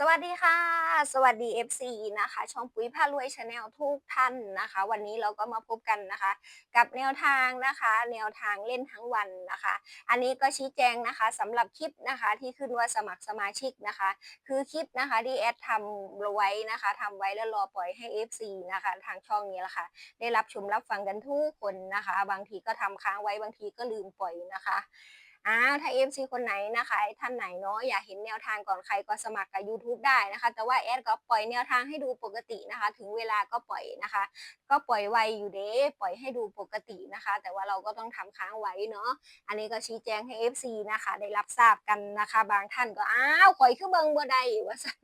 สวัสดีค่ะ สวัสดี FC นะคะ ช่องปุ๋ยพารวยชาแนลทุกท่านนะคะ วันนี้เราก็มาพบกันนะคะ กับแนวทางนะคะ แนวทางเล่นทั้งวันนะคะ อันนี้ก็ชี้แจงนะคะสำหรับคลิปนะคะที่ขึ้นว่าสมัครสมาชิกนะคะ คือคลิปนะคะที่แอดทำไว้นะคะทำไว้แล้วรอปล่อยให้ FC นะคะ ทางช่องนี้แหละค่ะ ได้รับชมรับฟังกันทุกคนนะคะ บางทีก็ทำค้างไว้บางทีก็ลืมปล่อยนะคะ อ้าวถ้า FC คนไหนนะคะท่านไหนเนาะอยากเห็นแนวทางก่อนใครก็สมัครกับ YouTube ได้นะคะ แต่ว่าแอดก็ปล่อยแนวทางให้ดูปกตินะคะ ถึงเวลาก็ปล่อยนะคะ ก็ปล่อยไวอยู่เด้ปล่อยให้ดูปกตินะคะ แต่ว่าเราก็ต้องทำค้างไว้เนาะอันนี้ก็ชี้แจงให้ FC นะคะ ได้รับทราบกันนะคะ บางท่านก็อ้าวปล่อยคือเบิงบ่ได้ว่าสั่น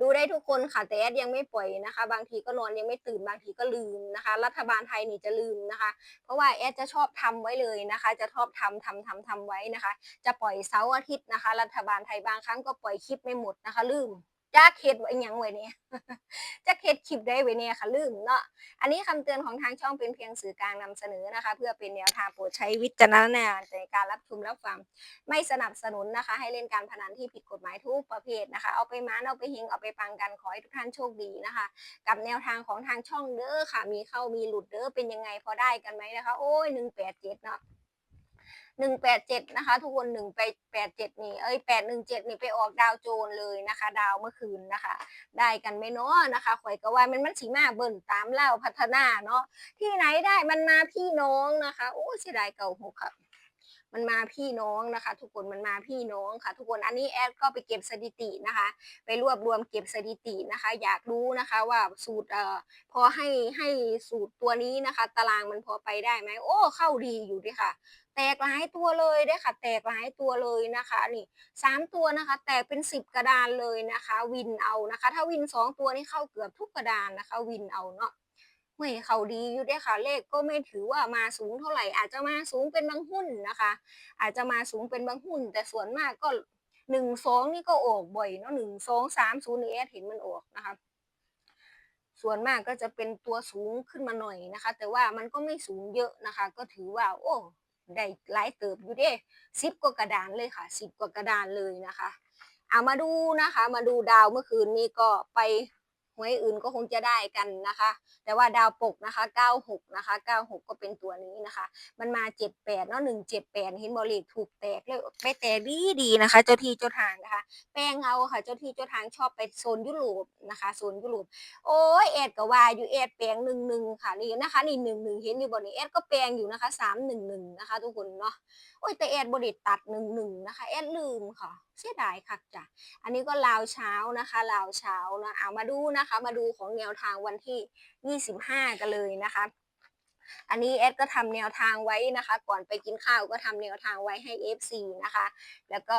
ดูได้ทุกคนค่ะแต่แอดยังไม่ปล่อยนะคะ บางทีก็นอนยังไม่ตื่นบางทีก็ลืมนะคะ รัฐบาลไทยนี่จะลืมนะคะ เพราะว่าแอดจะชอบทำไว้เลยนะคะ จะชอบทำทำทำทำไว้นะคะ จะปล่อยเสาร์อาทิตย์นะคะ รัฐบาลไทยบางครั้งก็ปล่อยคลิปไม่หมดนะคะ ลืม จ้าเข็ดไว้หยังไว้เนี่ยจะเข็ดคลิปได้ไว้เนี่ยค่ะลืมเนาะอันนี้คำเตือนของทางช่องเป็นเพียงสื่อกลางนำเสนอนะคะ เพื่อเป็นแนวทางโปรดใช้วิจารณญาณในการรับชมรับฟังไม่สนับสนุนนะคะ ให้เล่นการพนันที่ผิดกฎหมายทุกประเภทนะคะ เอาไปม้านเอาไปหิงเอาไปปังกันขอให้ทุกท่านโชคดีนะคะ กับแนวทางของทางช่องเด้อค่ะ มีเข้ามีหลุดเด้อเป็นยังไงพอได้กันไหมนะคะ โอ้ยหนึ่งแปดเจ็ดเนาะ หนึ่งแปดเจ็ดนะคะ ทุกคนหนึ่งไปแปดเจ็ดนี่เอ้ยแปดหนึ่งเจ็ดนี่ไปออกดาวโจนเลยนะคะ ดาวเมื่อคืนนะคะ ได้กันไหมเนาะนะคะข่อยก็ว่ามันมันสีมาเบิ่นตามเล่าพัฒนาเนาะที่ไหนได้มันมาพี่น้องนะคะโอ้เสียดายเก่าหกค่ะมันมาพี่น้องนะคะ ทุกคนมันมาพี่น้องค่ะ ทุกคนอันนี้แอดก็ไปเก็บสถิตินะคะ ไปรวบรวมเก็บสถิตินะคะ อยากรู้นะคะว่าสูตรเอ่อพอให้ให้สูตรตัวนี้นะคะ ตารางมันพอไปได้ไหมโอ้เข้าดีอยู่ด้วยค่ะ แตกหลายตัวเลยได้ค่ะ แตกหลายตัวเลยนะคะนี่สามตัวนะคะ แตกเป็นสิบกระดานเลยนะคะ วินเอานะคะ ถ้าวินสองตัวนี่เข้าเกือบทุกกระดานนะคะ วินเอาเนาะไม่เขาดีอยู่ด้วยค่ะ เลขก็ไม่ถือว่ามาสูงเท่าไหร่ อาจจะมาสูงเป็นบางหุ้นนะคะ อาจจะมาสูงเป็นบางหุ้น แต่ส่วนมากก็หนึ่งสองนี่ก็ออกบ่อยเนาะหนึ่งสองสามศูนย์เอสเห็นมันออกนะคะส่วนมากก็จะเป็นตัวสูงขึ้นมาหน่อยนะคะ แต่ว่ามันก็ไม่สูงเยอะนะคะ ก็ถือว่า โอ้ ได้หลายเติบอยู่เด้สิบกว่ากระดานเลยค่ะสิบกว่ากระดานเลยนะคะเอามาดูนะคะ มาดูดาวเมื่อคืนนี้ก็ไป หวยอื่นก็คงจะได้กันนะคะ แต่ว่าดาวปกนะคะ 96 นะคะ 96 ก็เป็นตัวนี้นะคะ มันมา 78 เนาะ 178 เห็นบอลีกถูกแตกเลยไปแตกดีดีนะคะ เจ้าที่เจ้าทางนะคะ แป้งเอาค่ะ เจ้าที่เจ้าทางชอบไปโซนยุโรปนะคะ โซนยุโรป โอ้ยแอดก็ว่าอยู่แอดแปลงหนึ่งหนึ่งค่ะ นี่นะคะ นี่หนึ่งหนึ่งเห็นอยู่บนนี้แอดก็แปลงอยู่นะคะสามหนึ่งหนึ่งนะคะ ทุกคนเนาะ โอ้ยแต่แอดบริตัดหนึ่งหนึ่งนะคะ แอดลืมค่ะ เสียดายค่ะจ้ะอันนี้ก็ลาวเช้านะคะลาวเช้านะเอามาดูนะคะ มาดูของแนวทางวันที่ยี่สิบห้ากันเลยนะคะอันนี้แอดก็ทำแนวทางไว้นะคะ ก่อนไปกินข้าวก็ทำแนวทางไว้ให้ FC นะคะ แล้วก็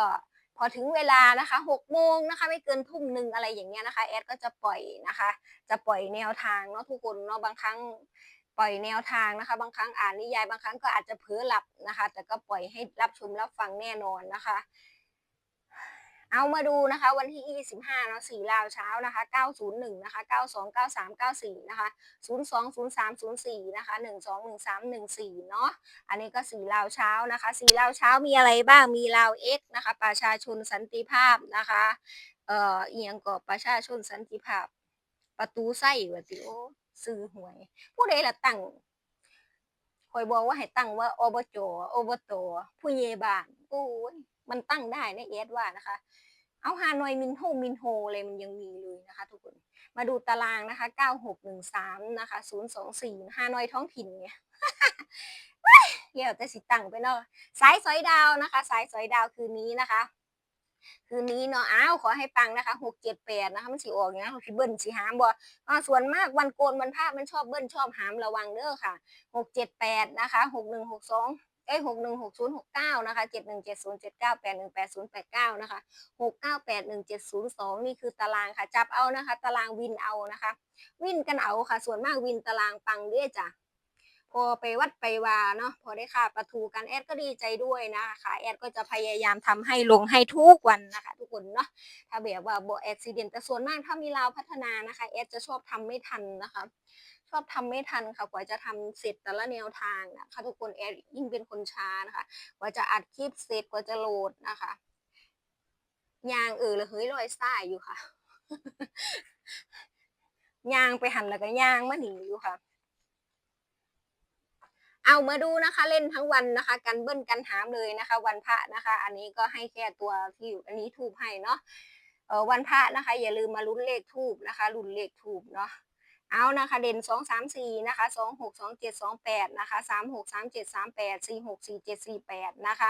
พอถึงเวลานะคะหกโมงนะคะ ไม่เกินทุ่มหนึ่งอะไรอย่างเงี้ยนะคะแอดก็จะปล่อยนะคะ จะปล่อยแนวทางเนาะทุกคนเนาะบางครั้ง ปล่อยแนวทางนะคะ บางครั้งอ่านนิยายบางครั้งก็อาจจะเผลอหลับนะคะ แต่ก็ปล่อยให้รับชมรับฟังแน่นอนนะคะ เอามาดูนะคะ วันที่ 25เนาะ4ลาวเช้านะคะ 901 นะคะ 92 93 94 นะคะ 02 03 04 นะคะ 12 13 14 เนาะอันนี้ก็4ลาวเช้านะคะ4ลาวเช้ามีอะไรบ้างมีลาว X นะคะประชาชนสันติภาพนะคะ เอ่อเอียงก็ประชาชนสันติภาพ ประตูไส้ว่าติโอซื้อหวย ผู้ใดละตั้งคอยบอกว่าให้ตั้งว่าอบจอบตผู้ใหญ่บ้านโอ้ยมันตั้งได้นะเอสว่านะคะ เอาฮานอยมินโฮมินโฮเลยมันยังมีเลยนะคะทุกคนมาดูตารางนะคะ 9613 นะคะ 024ฮานอยท้องถิ่นเนี่ยเกี่ยวแต่สิตังไปเนาะสายสอยดาวนะคะ สายสอยดาวคืนนี้นะคะ คืนนี้เนาะอ้าวขอให้ปังนะคะหกเจ็ดแปดนะคะมันสิออกอย่างนี้สิเบิ้ลสิหามบ่ส่วนมากวันโกนวันพระมันชอบเบิ้ลชอบหามระวังเด้อค่ะหกเจ็ดแปดนะคะหกหนึ่งหกสองเอ้ยหกหนึ่งหกศูนย์หกเก้านะคะเจ็ดหนึ่งเจ็ดศูนย์เจ็ดเก้าแปดหนึ่งแปดศูนย์แปดเก้านะคะหกเก้าแปดหนึ่งเจ็ดศูนย์สองนี่คือตารางค่ะ จับเอานะคะ ตารางวินเอานะคะ วินกันเอาค่ะ ส่วนมากวินตารางปังเด้อจ้ะ พอไปวัดไปวาเนาะพอได้ค่าประทูกันแอดก็ดีใจด้วยนะคะแอดก็จะพยายามทำให้ลงให้ทุกวันนะคะ ทุกคนเนาะถ้าแบบว่าบ่อุบิเหตุแต่ส่วนมากถ้ามีลาวพัฒนานะคะแอดจะชอบทำไม่ทันนะคะ ชอบทำไม่ทันค่ะกว่าจะทำเสร็จแต่ละแนวทางนะคะทุกคนแอดยิ่งเป็นคนช้านะคะกว่าจะอัดคลิปเสร็จกว่าจะโหลดนะคะยางเออละเฮ้ยลอยซ่ายอยู่ค่ะยางไปหันแล้วก็ยางมาหนีอยู่ค่ะ เอามาดูนะคะเล่นทั้งวันนะคะ กันเบิ้ลกันหามเลยนะคะ วันพระนะคะ อันนี้ก็ให้แค่ตัวที่อยู่อันนี้ทูบให้เนาะเออวันพระนะคะ อย่าลืมมาลุ้นเลขทูบนะคะลุ้นเลขทูบเนาะเอานะคะเด่นสองสามสี่นะคะสองหกสองเจ็ดสองแปดนะคะสามหกสามเจ็ดสามแปดสี่หกสี่เจ็ดสี่แปดนะคะ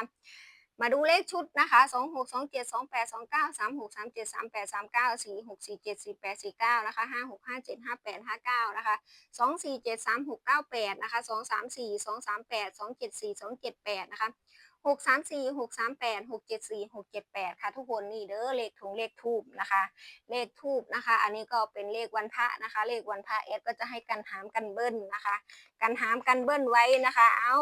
มาดูเลขชุดนะคะสองหกสองเจ็ดสองแปดสองเก้าสามหกสามเจ็ดสามแปดสามเก้าสี่หกสี่เจ็ดสี่แปดสี่เก้านะคะห้าหกห้าเจ็ดห้าแปดห้าเก้านะคะสองสี่เจ็ดสามหกเก้าแปดนะคะสองสามสี่สองสามแปดสองเจ็ดสี่สองเจ็ดแปดนะคะหกสามสี่หกสามแปดหกเจ็ดสี่หกเจ็ดแปดค่ะ ทุกคนนี่เด้อเลขถุงเลขทูบนะคะ เลขทูบนะคะ อันนี้ก็เป็นเลขวันพระนะคะ เลขวันพระเอสก็จะให้กันหามกันเบิ้ลนะคะ กันหามกันเบิ้ลไว้นะคะ เอา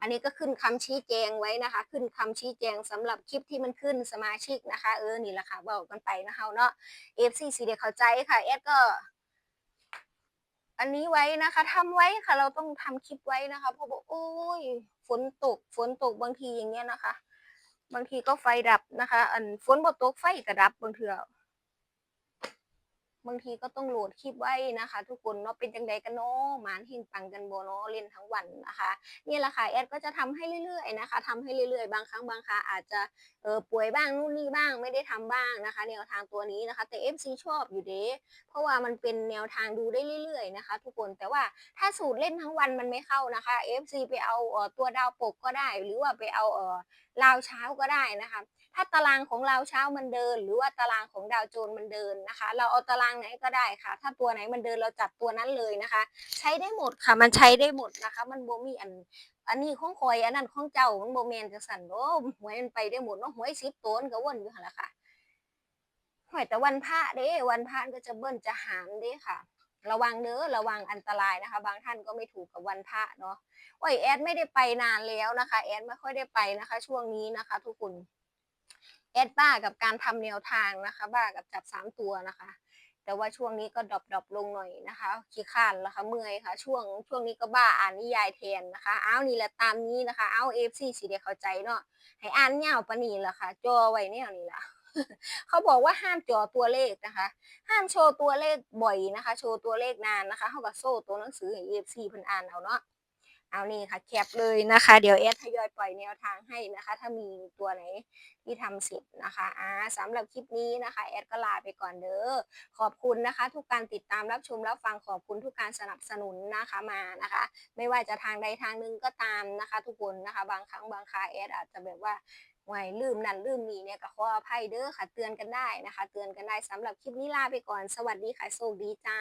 อันนี้ก็ขึ้นคำชี้แจงไว้นะคะ ขึ้นคำชี้แจงสำหรับคลิปที่มันขึ้นสมาชิกนะคะ เออนี่แหละค่ะบอกกันไปนะคะเนาะ FC สีเดียเข้าใจค่ะเอสก็ อันนี้ไว้นะคะทำไว้ค่ะ เราต้องทำคลิปไว้นะคะเพราะบอกโอ้ยฝนตกฝนตกบางทีอย่างเงี้ยนะคะ บางทีก็ไฟดับนะคะ อันฝนบ่ตกไฟก็ดับบางเทื่อ บางทีก็ต้องโหลดคลิปไว้นะคะ ทุกคนเนาะเป็นจังใดกันเนาะหมานหินปังกันโบเนาะเล่นทั้งวันนะคะนี่แหละค่ะแอดก็จะทำให้เรื่อยๆนะคะทำให้เรื่อยๆ บางครั้งบางคราอาจจะเออป่วยบ้างนู่นนี่บ้างไม่ได้ทำบ้างนะคะ แนวทางตัวนี้นะคะ แต่ FC ชอบอยู่เด้เพราะว่ามันเป็นแนวทางดูได้เรื่อยๆนะคะ ทุกคนแต่ว่าถ้าสูตรเล่นทั้งวันมันไม่เข้านะคะ FC ไปเอาเออตัวดาวปกก็ได้ หรือว่าไปเอาเออลาวเช้าก็ได้นะคะ ถ้าตารางของเราเช้ามันเดิน หรือว่าตารางของดาวโจนมันเดินนะคะ เราเอาตารางางไหนก็ได้ค่ะ ถ้าตัวไหนมันเดินเราจัดตัวนั้นเลยนะคะ ใช้ได้หมดค่ะ มันใช้ได้หมดนะคะ มันโบมีอัน อันนี้ของคอยอันนั้นของเจ้ามันโบแมนจะสั่นโอ้หวยมันไปได้หมดเนาะหวยสิบตัวมันก็วนอยู่หันละค่ะหวยแต่วันพระเด้วันพระก็จะเบิ้ลจะหามเด้ค่ะ ระวังเด้อระวังอันตรายนะคะ บางท่านก็ไม่ถูกกับวันพระเนาะโอ้ยแอดไม่ได้ไปนานแล้วนะคะ แอดไม่ค่อยได้ไปนะคะ ช่วงนี้นะคะ ทุกคนแอดบ้ากับการทำแนวทางนะคะ บ้ากับจับสามตัวนะคะ แต่ว่าช่วงนี้ก็ดรอปดอปลงหน่อยนะคะขี้ข้านแล้วค่ะเมื่อยค่ะ ช่วงช่วงนี้ก็บ้าอ่านนิยายแทนนะคะอ้าวนี่แหละตามนี้นะคะอ้าวเอฟซีสีเดียเข้าใจเนาะให้อ่านเงาปนีแหละค่ะจอไว้แนี่ยนี่แหละเขาบอกว่าห้ามจอตัวเลขนะคะ ห้ามโชว์ตัวเลขบ่อยนะคะ โชว์ตัวเลขนานนะคะเขากับโซ่ตัวหนังสือให้เอฟซีเพิ่นอ่านเอาเนาะ เอานี่ค่ะแคปเลยนะคะ เดี๋ยวเอสทยอยปล่อยแนวทางให้นะคะ ถ้ามีตัวไหนที่ทำเสร็จนะคะอ่าสำหรับคลิปนี้นะคะแอดก็ลาไปก่อนเด้อขอบคุณนะคะ ทุกการติดตามรับชมรับฟังขอบคุณทุกการสนับสนุนนะคะมานะคะ ไม่ว่าจะทางใดทางหนึ่งก็ตามนะคะ ทุกคนนะคะ บางครั้งบางคราแอดอาจจะแบบว่าไหวลืมนั่นลืมนี่เนี่ยก็ขออภัยเด้อค่ะเตือนกันได้นะคะ เตือนกันได้สำหรับคลิปนี้ลาไปก่อน สวัสดีค่ะโชคดีจ้า